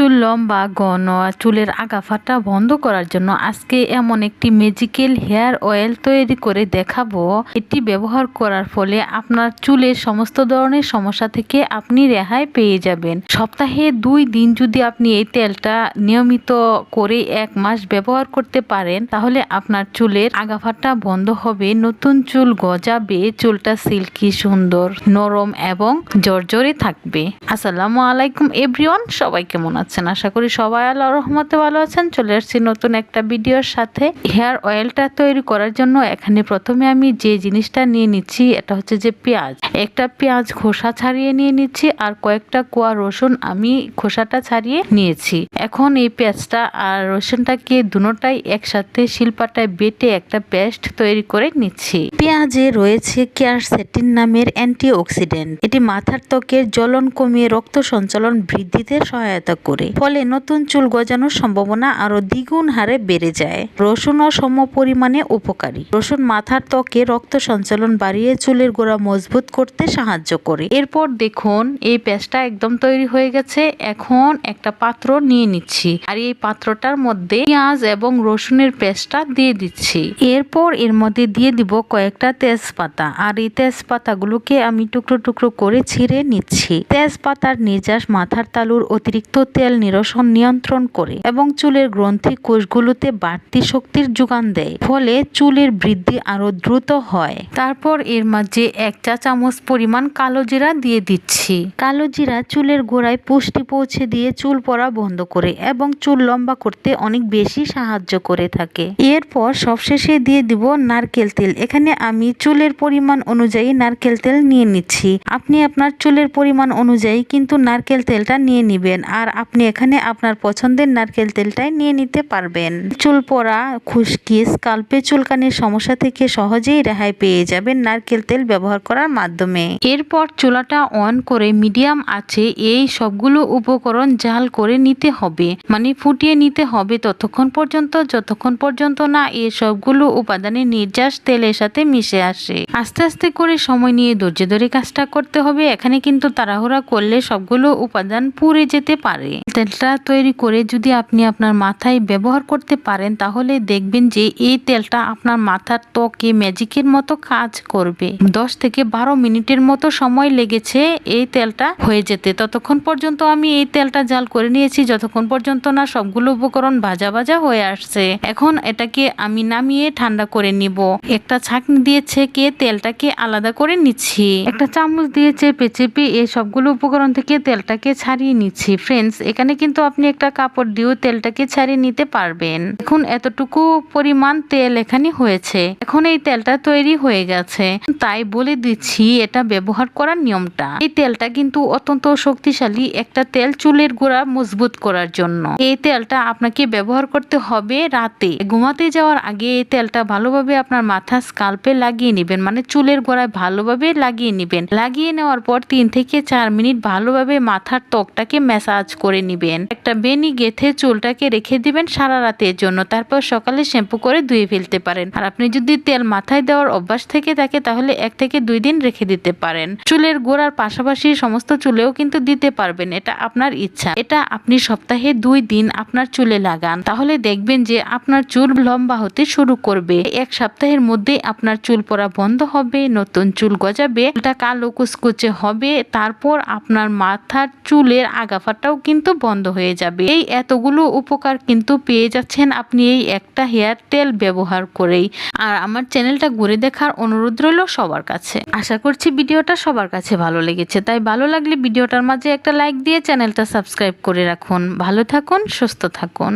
চুল লম্বা, ঘন চুলের আগা ফাটা বন্ধ করার জন্য আজকে এমন একটি ম্যাজিক্যাল হেয়ার অয়েল তৈরি করে দেখাবো। এটি ব্যবহার করার ফলে আপনার চুলের সমস্ত ধরনের সমস্যা থেকে আপনি রেহাই পেয়ে যাবেন। সপ্তাহে দুই দিন যদি আপনি এই তেলটা নিয়মিত করে এক মাস ব্যবহার করতে পারেন, তাহলে আপনার চুলের আগা ফাটা বন্ধ হবে। নতুন চুল গজাবে, চুলটা সিল্কি সুন্দর, নরম এবং জর্জরে থাকবে। আসসালামু আলাইকুম এভরিওয়ান, সবাই কেমন আছেন। আশা করি সবাই আল্লাহ রহমতে ভালো আছেন। চলে আসছি নতুন একটা ভিডিওর সাথে। হেয়ার অয়েলটা তৈরি করার জন্য এখানে প্রথমে আমি যে জিনিসটা নিয়ে নিচ্ছি, এটা হচ্ছে যে পেঁয়াজ। একটা পেঁয়াজ খোসা ছাড়িয়ে নিয়ে নিচ্ছি আর কয়েকটা কোয়া রসুন আমি খোসাটা ছাড়িয়ে নিয়েছি। এখন এই পেঁয়াজটা আর রসুনটাকে দুটোটাই একসাথে শিল্পাটায় বেটে একটা পেস্ট তৈরি করে নিচ্ছি। পেঁয়াজে রয়েছে কেয়ারসেটিন নামের অ্যান্টিঅক্সিডেন্ট। এটি মাথার ত্বকের জ্বলন কমিয়ে রক্ত সঞ্চালন বৃদ্ধিতে সহায়তা করে। ফলে নতুন চুল গজানোর সম্ভাবনা আরও দ্বিগুণ হারে বেড়ে যায়। রসুনও সম পরিমাণে উপকারী। রসুন মাথার ত্বকে রক্ত সঞ্চালন বাড়িয়ে চুলের গোড়া মজবুত করতে সাহায্য করে। এরপর দেখুন, এই পেস্টটা একদম তৈরি হয়ে গেছে। এখন একটা পাত্র নিয়ে নিচ্ছি। আর এই পাত্রটার মধ্যে পেঁয়াজ এবং রসুনের পেস্টটা দিয়ে দিচ্ছি। এরপর এর মধ্যে দিয়ে দিব কয়েকটা তেজপাতা। আর এই তেজপাতাগুলোকে আমি টুকরো টুকরো করে ছিঁড়ে নিচ্ছি। তেজপাতার নির্যাস মাথার তালুর অতিরিক্ত তেল নিরসন নিয়ন্ত্রণ করে এবং চুলের গ্রন্থি কোষগুলোতে বাড়তি শক্তির যোগান দেয়, ফলে চুলের বৃদ্ধি আরও দ্রুত হয়। তারপর এর মাঝে এক চা চামচ পরিমাণ কালো জিরা দিয়ে দিচ্ছি। কালো জিরা চুলের গোড়ায় পুষ্টি পৌঁছে দিয়ে চুল পড়া বন্ধ করে এবং চুল লম্বা করতে অনেক বেশি সাহায্য করে থাকে। এরপর সবশেষে দিয়ে দিব নারকেল তেল। এখানে আমি চুলের পরিমাণ অনুযায়ী নারকেল তেল নিয়ে নিচ্ছি। আপনি আপনার চুলের পরিমাণ অনুযায়ী কিন্তু নারকেল তেলটা নিয়ে নিবেন। আর আপনি এখানে আপনার পছন্দের নারকেল তেলটাই নিয়ে নিতে পারবেন। চুল পড়া, খুশকি, স্কাল্পে চুলকানির সমস্যা থেকে সহজেই রেহাই পেয়ে যাবেন নারকেল তেল ব্যবহার করার মাধ্যমে। এরপর চুলাটা অন করে মিডিয়াম আছে এই সবগুলো উপকরণ জাল করে নিতে হবে। মানে ফুটিয়ে নিতে হবে ততক্ষণ পর্যন্ত, যতক্ষণ পর্যন্ত না এই সবগুলো উপাদানের নির্যাস তেলের সাথে মিশে আসে। আস্তে আস্তে করে সময় নিয়ে ধৈর্য ধরে কাজটা করতে হবে। এখানে কিন্তু তাড়াহুড়া করলে সবগুলো উপাদান পুড়ে যেতে পারে। তেলটা তৈরি করে যদি আপনি আপনার মাথায় ব্যবহার করতে পারেন, তাহলে দেখবেন যে এই তেলটা আপনার মাথার ত্বকে ম্যাজিকের মতো কাজ করবে। দশ থেকে বারো মিনিটের মতো সময় লেগেছে এই তেলটা হয়ে যেতে। ততক্ষণ পর্যন্ত আমি এই তেলটা জাল করে নিয়েছি, যতক্ষণ পর্যন্ত না সবগুলো উপকরণ ভাজা ভাজা হয়ে আসছে। এখন এটাকে আমি নামিয়ে ঠান্ডা করে নিব। একটা ছাঁকনি দিয়ে ছেঁকে তেলটাকে আলাদা করে নিচ্ছি। একটা চামচ দিয়ে চেপে চেপে এই সবগুলো উপকরণ থেকে তেলটাকে ছাড়িয়ে নিচ্ছি। ফ্রেন্ডস এখানে কিন্তু আপনি একটা কাপড় দিয়েও তেলটাকে ছাড়িয়ে নিতে পারবেন। এখন এতটুকু পরিমাণ তেল এখানে হয়েছে। এখন এই তেলটা তৈরি হয়ে গেছে। তাই বলে দিচ্ছি, এটা ব্যবহার করার নিয়মটা। এই তেলটা কিন্তু অত্যন্ত শক্তিশালী একটা তেল চুলের গোড়া মজবুত করার জন্য। এই তেলটা আপনাকে ব্যবহার করতে হবে রাতে। ঘুমাতে যাওয়ার আগে এই তেলটা ভালোভাবে আপনার মাথা স্কাল্পে লাগিয়ে নেবেন। মানে চুলের গোড়ায় ভালোভাবে লাগিয়ে নেবেন। লাগিয়ে নেওয়ার পর তিন থেকে চার মিনিট ভালোভাবে মাথার ত্বকটাকে ম্যাসাজ করে নেবেন। একটা বেনি গেথে চুলটাকে রেখে দিবেন সারা রাতের জন্য। তারপর সকালে শ্যাম্পু করে ধুয়ে ফেলতে পারেন। আর আপনি যদি তেল মাথায় দেওয়ার অভ্যাস থেকে থাকে, তাহলে এক থেকে দুই দিন রেখে দিতে পারেন। চুলের গোড়ার পাশাপাশি সমস্ত চুলেও কিন্তু দিতে পারবেন। এটা আপনার ইচ্ছা। এটা আপনি সপ্তাহে দুই দিন আপনার চুলে লাগান। তাহলে দেখবেন যে আপনার চুল লম্বা হতে শুরু করবে। এক সপ্তাহের মধ্যে আপনার চুল পড়া বন্ধ হবে, নতুন চুল গজাবে এটা কালো কুচকুচে হবে। তারপর আপনার মাথার চুলের আগাফাটাও কিন্তু বন্ধ হয়ে যাবে। এই এতগুলো উপকার কিন্তু পেয়ে যাচ্ছেন আপনি এই একটা হেয়ার তেল ব্যবহার করেই। আর আমার চ্যানেলটা ঘুরে দেখার অনুরোধ রইল সবার কাছে। আশা করছি ভিডিওটা সবার কাছে ভালো লেগেছে। তাই ভালো লাগলে ভিডিওটার মাঝে একটা লাইক দিয়ে চ্যানেলটা সাবস্ক্রাইব করে রাখুন। ভালো থাকুন, সুস্থ থাকুন।